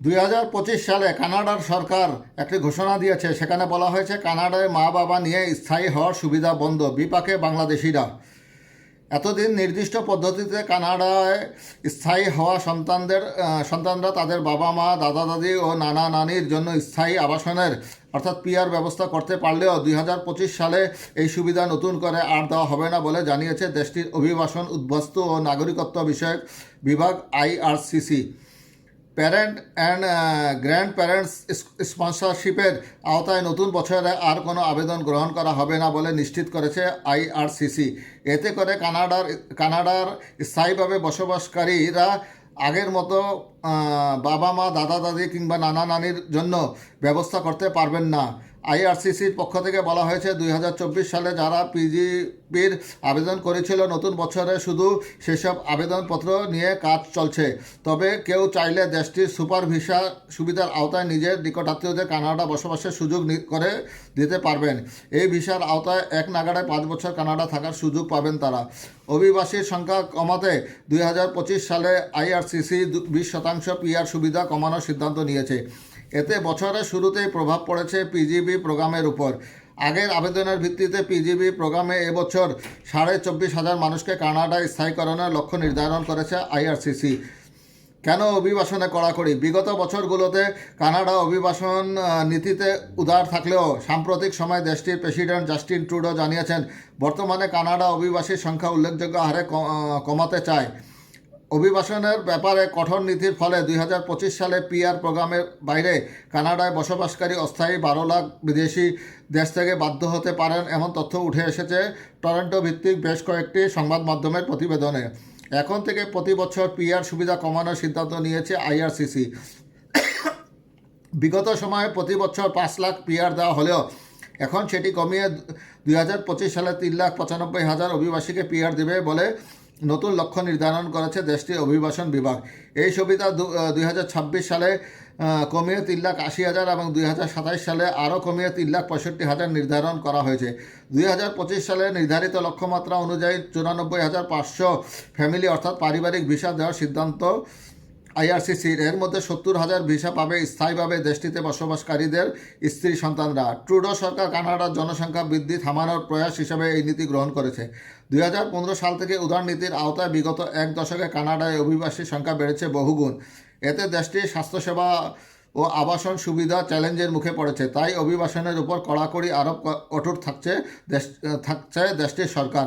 দুই হাজার পঁচিশ সালে কানাডার সরকার একটি ঘোষণা দিয়েছে। সেখানে বলা হয়েছে, কানাডায় মা বাবা নিয়ে স্থায়ী হওয়ার সুবিধা বন্ধ, বিপাকে বাংলাদেশিরা। এতদিন নির্দিষ্ট পদ্ধতিতে কানাডায় স্থায়ী হওয়া সন্তানদের সন্তানরা তাদের বাবা মা দাদা দাদি ও নানা নানির জন্য স্থায়ী আবাসনের, অর্থাৎ পিআর ব্যবস্থা করতে পারলেও দুই হাজার পঁচিশ সালে এই সুবিধা নতুন করে আর দেওয়া হবে না বলে জানিয়েছে দেশটির অভিবাসন উদ্বাস্তু ও নাগরিকত্ব বিষয়ক বিভাগ IRCC. Parent and grandparents স্পন্সরশিপের আওতায় নতুন বছরে আর কোনো আবেদন গ্রহণ করা হবে না বলে নিশ্চিত করেছে আইআরসিসি এতে করে কানাডার কানাডার স্থায়ীভাবে বসবাসকারীরা আগের মতো বাবা, মা, দাদা, দাদি কিংবা নানা নানির জন্য ব্যবস্থা করতে পারবেন না। আইআরসিসির পক্ষ থেকে বলা হয়েছে, দুই হাজার চব্বিশ সালে যারা পিজিপির আবেদন করেছিল, নতুন বছরে শুধু সেসব আবেদনপত্র নিয়ে কাজ চলছে। তবে কেউ চাইলে দেশটির সুপার ভিসা সুবিধার আওতায় নিজের নিকটাত্মীয়দের কানাডা বসবাসের সুযোগ করে দিতে পারবেন। এই ভিসার আওতায় এক নাগাড়ে পাঁচ বছর কানাডা থাকার সুযোগ পাবেন তারা। অভিবাসীর সংখ্যা কমাতে দুই হাজার পঁচিশ সালে আইআরসিসি বিশ শতাংশ পিআর সুবিধা কমানোর সিদ্ধান্ত নিয়েছে। এতে বছরের শুরুতেই প্রভাব পড়েছে পিজিবি প্রোগ্রামের উপর। আগের আবেদনের ভিত্তিতে পিজিবি প্রোগ্রামে এবছর সাড়ে চব্বিশ হাজার মানুষকে কানাডায় স্থায়ীকরণের লক্ষ্য নির্ধারণ করেছে আইআরসিসি। কেন অভিবাসনে কড়াকড়ি? বিগত বছরগুলোতে কানাডা অভিবাসন নীতিতে উদার থাকলেও সাম্প্রতিক সময় দেশটির প্রেসিডেন্ট জাস্টিন ট্রুডো জানিয়েছেন, বর্তমানে কানাডা অভিবাসীর সংখ্যা উল্লেখযোগ্য হারে কমাতে চায়। অভিবাসনের ব্যাপারে কঠোর নীতির ফলে দুই হাজার পঁচিশ সালে পিআর প্রোগ্রামের বাইরে কানাডায় বসবাসকারী অস্থায়ী বারো লাখ বিদেশি দেশ থেকে বাধ্য হতে পারেন এমন তথ্য উঠে এসেছে টরন্টো ভিত্তিক বেশ কয়েকটি সংবাদ মাধ্যমের প্রতিবেদনে। এখন থেকে প্রতি বছর পিআর সুবিধা কমানোর সিদ্ধান্ত নিয়েছে আইআরসিসি। বিগত সময়ে প্রতি বছর পাঁচ লাখ পিআর দেওয়া হলেও এখন সেটি কমিয়ে দুই হাজার পঁচিশ সালে তিন লাখ পঁচানব্বই হাজার অভিবাসীকে পিআর দেবে বলে নতুন লক্ষ্য নির্ধারণ করেছে দেশটির অভিবাসন বিভাগ। এই সুবিধা দুই হাজার ছাব্বিশ সালে কমিয়ে তিন লাখ আশি হাজার এবং দুই সালে আরও কমিয়ে তিন লাখ পঁয়ষট্টি হাজার নির্ধারণ করা হয়েছে। দুই হাজার পঁচিশ সালে নির্ধারিত লক্ষ্যমাত্রা অনুযায়ী চুরানব্বই হাজার পাঁচশো ফ্যামিলি অর্থাৎ পারিবারিক ভিসা দেওয়ার সিদ্ধান্ত আইআরসিসির এর মধ্যে সত্তর হাজার ভিসা পাবে স্থায়ীভাবে দেশটিতে বসবাসকারীদের স্ত্রী সন্তানরা। ট্রুডো সরকার কানাডার জনসংখ্যা বৃদ্ধি থামানোর প্রয়াস হিসেবে এই নীতি গ্রহণ করেছে। দুই হাজার পনেরো সাল থেকে উদার নীতির আওতায় বিগত এক দশকে কানাডায় অভিবাসীর সংখ্যা বেড়েছে বহুগুণ। এতে দেশটির স্বাস্থ্যসেবা ও আবাসন সুবিধা চ্যালেঞ্জের মুখে পড়েছে। তাই অভিবাসনের উপর কড়াকড়ি আরোপ কঠোর থাকছে দেশ থাকছে দেশটির সরকার।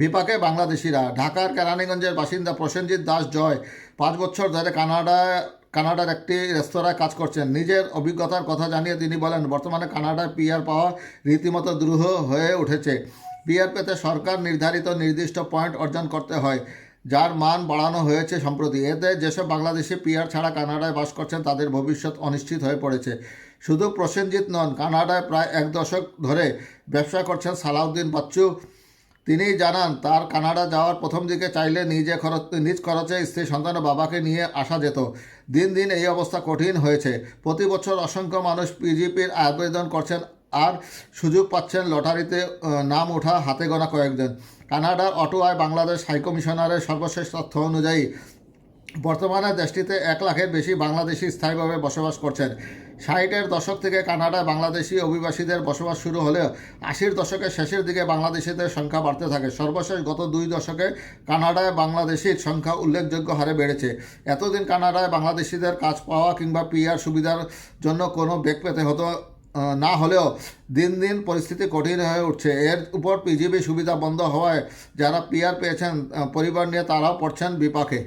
বিপাকে বাংলাদেশিরা। ঢাকার কেরানীগঞ্জের বাসিন্দা প্রসেনজিৎ দাস জয় পাঁচ বছর ধরে কানাডায় কানাডার একটি রেস্তোরাঁয় কাজ করছেন। নিজের অভিজ্ঞতার কথা জানিয়ে তিনি বলেন, বর্তমানে কানাডায় পিআর পাওয়া রীতিমতো দ্রুহ হয়ে উঠেছে। পিআর পেতে সরকার নির্ধারিত নির্দিষ্ট পয়েন্ট অর্জন করতে হয়, যার মান বাড়ানো হয়েছে সম্প্রতি। এতে যেসব বাংলাদেশি পিআর ছাড়া কানাডায় বাস করছেন, তাদের ভবিষ্যৎ অনিশ্চিত হয়ে পড়েছে। শুধু প্রসেনজিৎ নন, কানাডায় প্রায় এক দশক ধরে ব্যবসা করছেন সালাউদ্দিন বাচ্চু। তিনি জানান, তার কানাডা যাওয়ার প্রথম দিকে চাইলে নিজে খরচ, নিজ খরচে স্ত্রী সন্তান বাবাকে নিয়ে আসা যেত। দিন দিন এই অবস্থা কঠিন হয়েছে। প্রতি বছর অসংখ্য মানুষ পিজিপির আবেদন করছেন আর সুযোগ পাচ্ছেন লটারিতে নাম ওঠা, হাতে গোনা কয়েকজন। কানাডার অটোয়ায় বাংলাদেশ হাইকমিশনারের সর্বশেষ তথ্য অনুযায়ী, বর্তমানে দেশটিতে এক লাখের বেশি বাংলাদেশি স্থায়ীভাবে বসবাস করছেন। ষাটের দশক থেকে কানাডায় বাংলাদেশি অভিবাসীদের বসবাস শুরু হলেও আশির দশকের শেষের দিকে বাংলাদেশিদের সংখ্যা বাড়তে থাকে। সর্বশেষ গত দুই দশকে কানাডায় বাংলাদেশির সংখ্যা উল্লেখযোগ্য হারে বেড়েছে। এতদিন কানাডায় বাংলাদেশিদের কাজ পাওয়া কিংবা পিআর সুবিধার জন্য কোনো বেগ পেতে হতো না হলেও দিন দিন পরিস্থিতি কঠিন হয়ে উঠছে। এর উপর পিজিবি সুবিধা বন্ধ হওয়ায় যারা পিআর পেয়েছেন পরিবার নিয়ে তারাও পড়ছেন বিপাকে।